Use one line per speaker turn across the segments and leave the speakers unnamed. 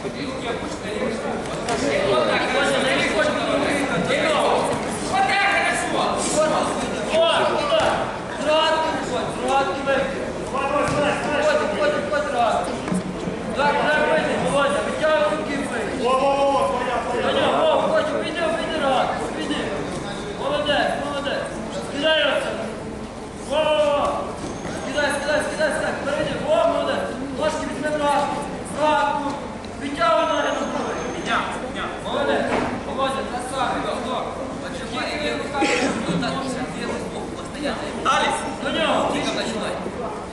Спасибо.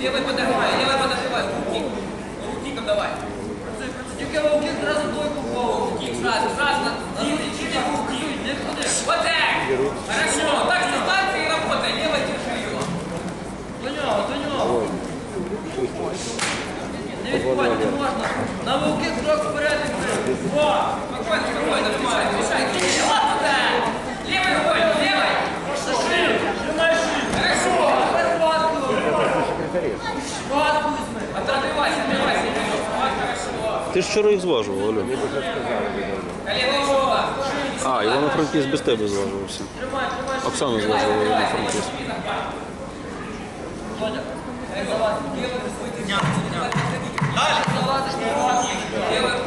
Левой подогревай, левой подогревай. Кик. Киком давай.
Працюй. Тільки вовки двойку в голову.
Кик сразу, сразу.
не ходи.
Вот так. Хорошо. Так с дистанции работай. Левой держи его.
До нього. Не відходь, можна. На вовки крок вперед відбив. Во. Візьми.
Отрывайся, отрывайся.
Ти ж вчора їх зважував, Олю. А, Івано-Франківськ без тебе зважувався. Оксану зважував Івано-Франківськ.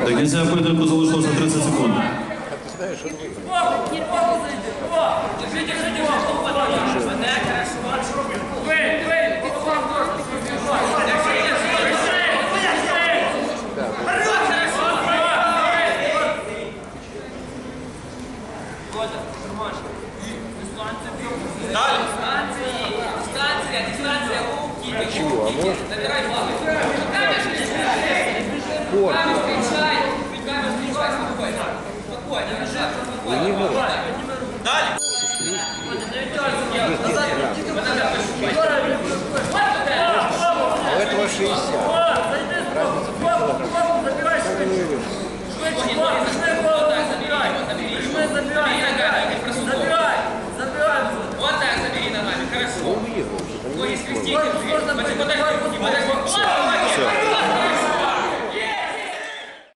До кінця поєдинку залишилося 30 секунд.
Во, во, зайди. Во. Держи, держи, держи.
Вот так, хорошо.
Вий, вий. Під сам можна.
Держи, держи.
Володя, тримай. Дистанція б'є.
Далі.
Дистанции, дистанция, дистанция, руки, руки, забирай главы. Руками встречай. Руками встречай, встречай, спокойно. Спокойно, Рожак, спокойно.
Далі.
Не.
У этого 60.
О, зайди з боку. З боку,